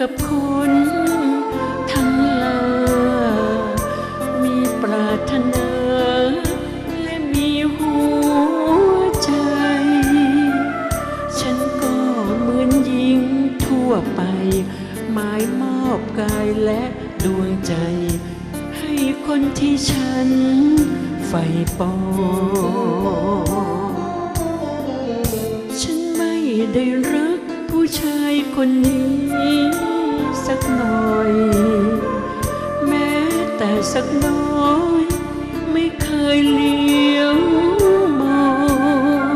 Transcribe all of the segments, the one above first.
กับคนทั้งลา มีปรารถนาและมีหัวใจ ฉันก็เหมือนหญิงทั่วไป หมายมอบกายและดวงใจ ให้คนที่ฉันใฝ่ปอฉันไม่ได้รัก ผู้ชายคนนี้สักหน่อย แม้แต่สักน้อย ไม่เคยเลี้ยวมอง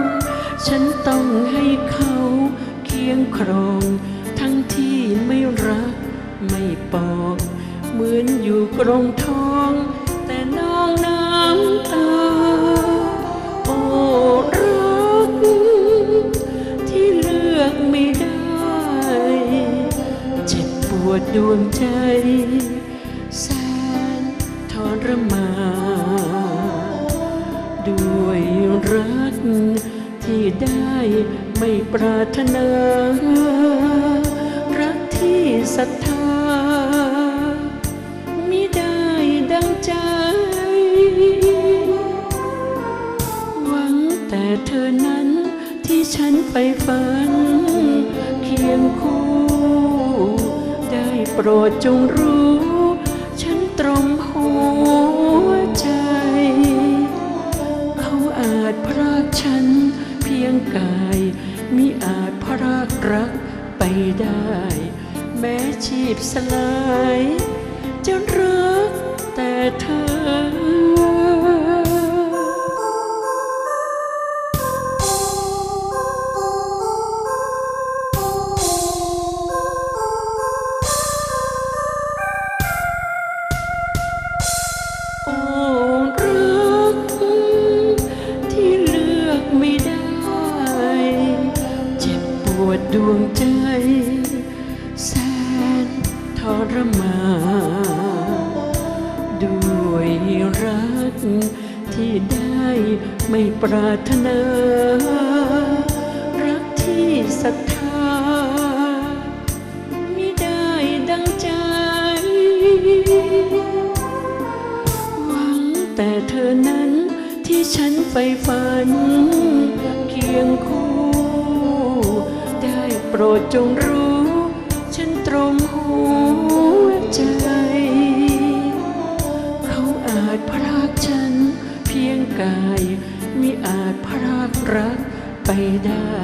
ฉันต้องให้เขาเคียงครอง ทั้งที่ไม่รักไม่ปอง เหมือนอยู่กรงท้อ ดวงใจแสนทรมานด้วยรักที่ได้ไม่ปรารถนา รักที่ศรัทธามิได้ดังใจ หวังแต่เธอนั้นที่ฉันไปฝัน เคียงคู่ รดจงรู้ ฉันตรงหัวใจ เขาอาจพรากฉันเพียงกายมิอาจพรากรักไปได้ แม้ชีพสลายจะรักแต่เธอ วดวงใจ แสนทรมานด้วยรักที่ได้ไม่ปรารถนา รักที่ศรัทธาไมิได้ดังใจ หวังแต่เธอนั้นที่ฉันใฝ่ฝัน เคียงคู่ รดจงรู้ ฉันตรงหัวใจ เขาอาจพรากฉันเพียงกายมิอาจพรากรักไปได้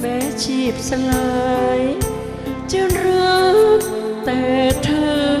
แม้ชีพสลายจะรักแต่เธอ